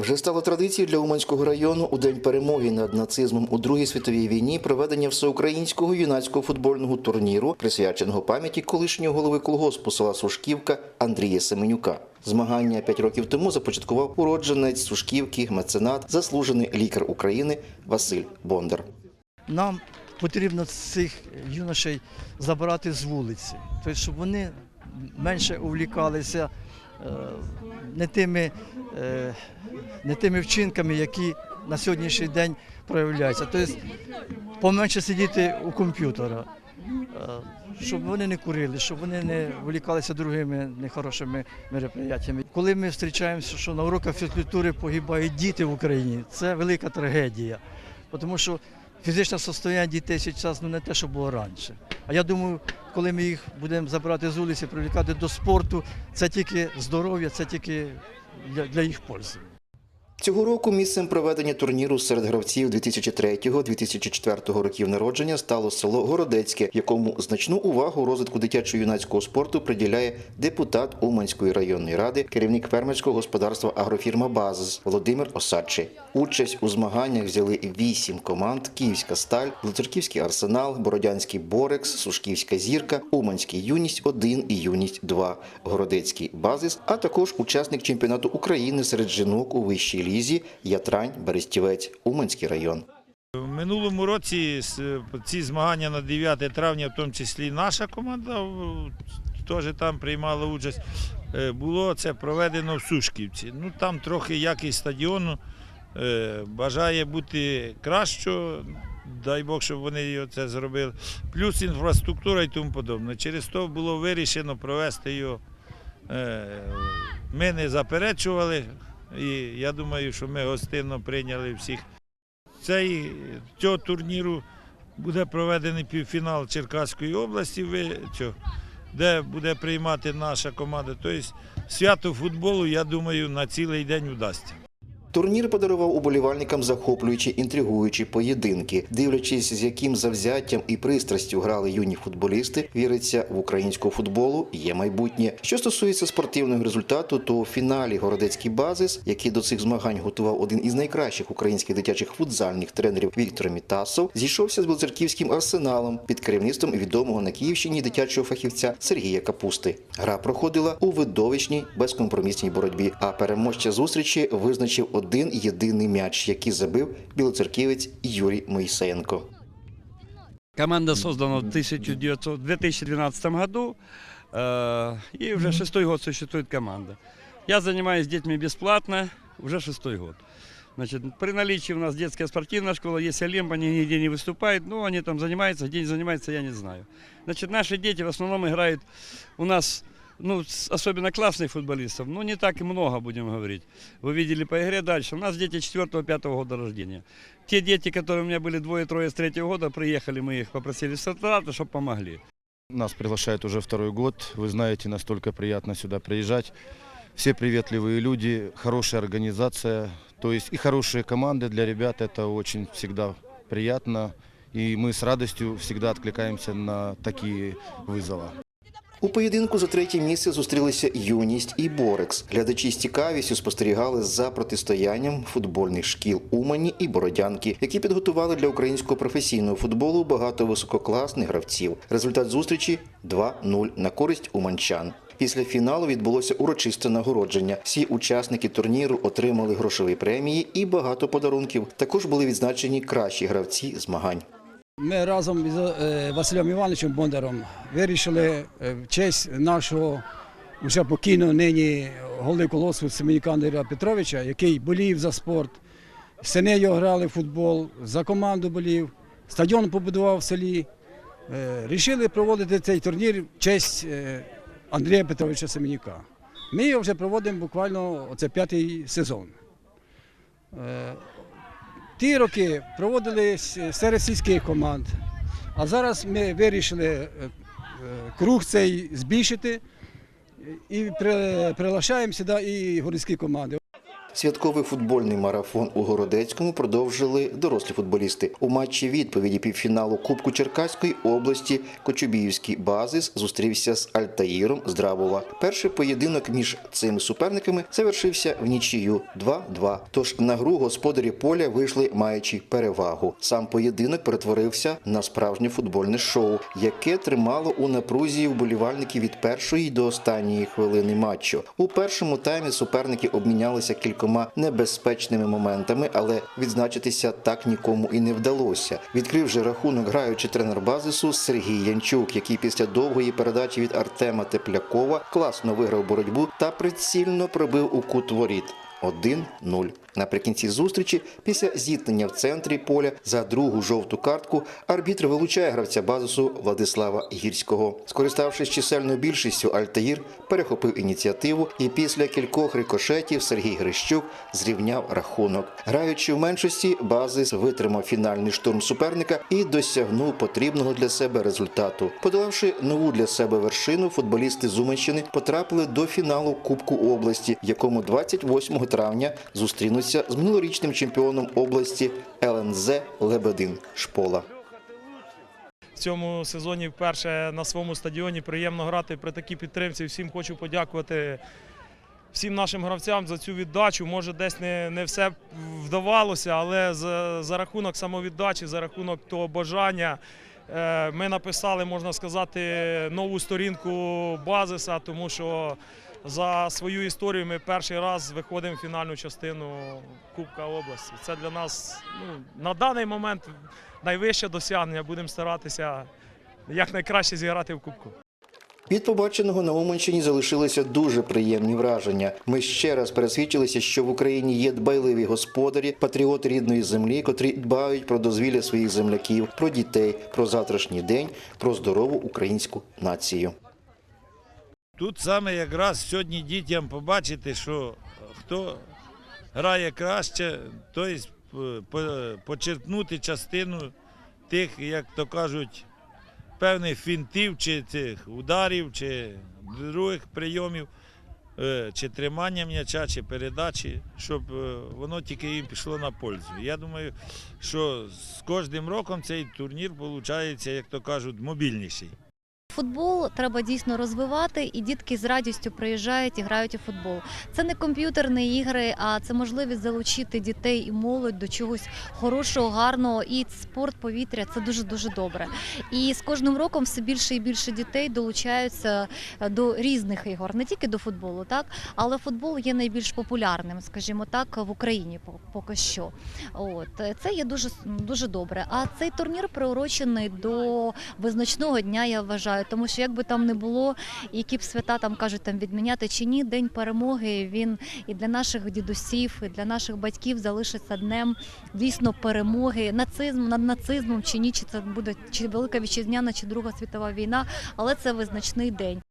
Вже стало традицією для Уманського району у день перемоги над нацизмом у Другій світовій війні проведення всеукраїнського юнацького футбольного турніру, присвяченого пам'яті колишнього голови колгоспу села Сушківка Андрія Семенюка. Змагання п'ять років тому започаткував уродженець Сушківки, меценат, заслужений лікар України Василь Бондар. Нам потрібно цих юношей забирати з вулиці, тобто, щоб вони менше увлікалися не тими, е, не тими вчинками, які на сьогоднішній день проявляються. Тобто поменше сидіти у комп'ютера, е, щоб вони не курили, щоб вони не влікалися другими нехорошими мероприятиями. Коли ми зустрічаємося, що на уроках фізкультури погибають діти в Україні, це велика трагедія. Тому що фізичне состояння дітей зараз ну, не те, що було раніше. А я думаю, коли ми їх будемо забирати з вулиці, привлікати до спорту, це тільки здоров'я, це тільки для, для їх пользи. Цього року місцем проведення турніру серед гравців 2003-2004 років народження стало село Городецьке, якому значну увагу розвитку дитячо-юнацького спорту приділяє депутат Уманської районної ради, керівник фермерського господарства агрофірма Базис Володимир Осадчий. Участь у змаганнях взяли вісім команд: Київська сталь, Блицерківський арсенал, Бородянський Борекс, Сушківська зірка, Уманський юність 1 і юність 2, Городецький базис, а також учасник чемпіонату України серед жінок у вищій лізі Ятрань Берестівець, Уманський район. В минулому році ці змагання на 9 травня, в тому числі наша команда теж там приймала участь. е, Було це проведено в Сушківці. Ну там трохи якість стадіону е, бажає бути краще. Дай Бог, щоб вони це зробили. Плюс інфраструктура і тому подобне. Через то було вирішено провести його. Е, Ми не заперечували, і я думаю, що ми гостинно прийняли всіх цей, цього турніру буде проведений півфінал Черкаської області, де буде приймати наша команда. Тобто свято футболу, я думаю, на цілий день вдасться. Турнір подарував уболівальникам захоплюючі інтригуючі поєдинки, дивлячись, з яким завзяттям і пристрастю грали юні футболісти, віриться в українського футболу є майбутнє. Що стосується спортивного результату, то у фіналі городецький базис, який до цих змагань готував один із найкращих українських дитячих футзальних тренерів Віктор Мітасов, зійшовся з Білоцерківським арсеналом під керівництвом відомого на Київщині дитячого фахівця Сергія Капусти. Гра проходила у видовищній безкомпромісній боротьбі. А переможця зустрічі визначив один єдиний м'яч, який забив білоцерківець Юрій Моїсеєнко. Команда создана в 1900 2012 году, э, и уже шестой год существует команда. Я занимаюсь с детьми бесплатно, уже шестой год. Значит, при наличии у нас детская спортивная школа, есть Олимп, они нигде не выступают, но они там занимаются, где они занимаются, я не знаю. Значит, наши дети в основном играют у нас, ну, с- особенно классных футболистов, ну, не так и много, будем говорить. Вы видели по игре дальше. У нас дети 4-5 года рождения. Те дети, которые у меня были двое-трое с третьего года, приехали, мы их попросили с старта, чтобы помогли. Нас приглашают уже второй год. Вы знаете, настолько приятно сюда приезжать. Все приветливые люди, хорошая организация, то есть и хорошие команды для ребят. Это очень всегда приятно. И мы с радостью всегда откликаемся на такие вызовы. У поєдинку за третє місце зустрілися юність і Борекс. Глядачі з цікавістю спостерігали за протистоянням футбольних шкіл Умані і Бородянки, які підготували для українського професійного футболу багато висококласних гравців. Результат зустрічі 2-0 на користь уманчан. Після фіналу відбулося урочисте нагородження. Всі учасники турніру отримали грошові премії і багато подарунків. Також були відзначені кращі гравці змагань. Ми разом із е, Василем Івановичем Бондаром вирішили е, в честь нашого вже покійного нині голови колосу Семенюка Андрія Петровича, який болів за спорт. Сини його грали в футбол, за команду болів, стадіон побудував в селі. Е, Рішили проводити цей турнір в честь Андрія Петровича Семенюка. Ми його вже проводимо буквально оце п'ятий сезон. Ті роки проводили серед сільських команд, а зараз ми вирішили е, е, круг цей збільшити і при- приглашаємо сюди і городські команди. Святковий футбольний марафон у Городецькому продовжили дорослі футболісти. У матчі відповіді півфіналу Кубку Черкаської області Кочубіївський базис зустрівся з Альтаїром з Драбова. Перший поєдинок між цими суперниками завершився в нічию 2-2. Тож на гру господарі поля вийшли маючи перевагу. Сам поєдинок перетворився на справжнє футбольне шоу, яке тримало у напрузі вболівальників від першої до останньої хвилини матчу. У першому таймі суперники обмінялися кількома небезпечними моментами, але відзначитися так нікому і не вдалося. Відкрив же рахунок граючи тренер базису Сергій Янчук, який після довгої передачі від Артема Теплякова класно виграв боротьбу та прицільно пробив у кут воріт. 1-0. Наприкінці зустрічі, після зіткнення в центрі поля за другу жовту картку, арбітр вилучає гравця базису Владислава Гірського. Скориставшись чисельною більшістю, Альтаїр перехопив ініціативу і після кількох рикошетів Сергій Грищук зрівняв рахунок. Граючи в меншості, базис витримав фінальний штурм суперника і досягнув потрібного для себе результату. Подолавши нову для себе вершину, футболісти Зуманщини потрапили до фіналу Кубку області, в якому 28 травня зустрінуться з минулорічним чемпіоном області ЛНЗ Лебедин Шпола. в цьому сезоні вперше на своєму стадіоні. Приємно грати при такій підтримці. Всім хочу подякувати всім нашим гравцям за цю віддачу. Може, десь не, все вдавалося, але за, за рахунок самовіддачі, за рахунок того бажання. е, Ми написали, можна сказати, нову сторінку базиса, тому що за свою історію ми перший раз виходимо в фінальну частину Кубка області. Це для нас ну, на даний момент найвище досягнення. Будемо старатися якнайкраще зіграти в Кубку. Від побаченого на Уманщині залишилися дуже приємні враження. Ми ще раз пересвідчилися, що в Україні є дбайливі господарі, патріоти рідної землі, котрі дбають про дозвілля своїх земляків, про дітей, про завтрашній день, про здорову українську націю. Тут саме якраз сьогодні дітям побачити, що хто грає краще, тобто по- почерпнути частину тих, як то кажуть, певних фінтів, чи цих ударів, чи других прийомів, е, чи тримання м'яча, чи передачі, щоб е, воно тільки їм пішло на пользу. Я думаю, що з кожним роком цей турнір виходить, як то кажуть, мобільніший. Футбол треба дійсно розвивати, і дітки з радістю приїжджають і грають у футбол. Це не комп'ютерні ігри, а це можливість залучити дітей і молодь до чогось хорошого, гарного. І спорт повітря це дуже дуже добре. І з кожним роком все більше і більше дітей долучаються е, до різних ігор, не тільки до футболу, так але футбол є найбільш популярним, скажімо так, в Україні поки що. От е, це є дуже дуже добре. А цей турнір приурочений до визначного дня, я вважаю, тому що як би там не було, які б свята там кажуть там відміняти чи ні, день перемоги він і для наших дідусів, і для наших батьків залишиться днем дійсно перемоги нацизм над нацизмом чи ні, чи це буде чи велика вітчизняна, чи друга світова війна, але це визначний день.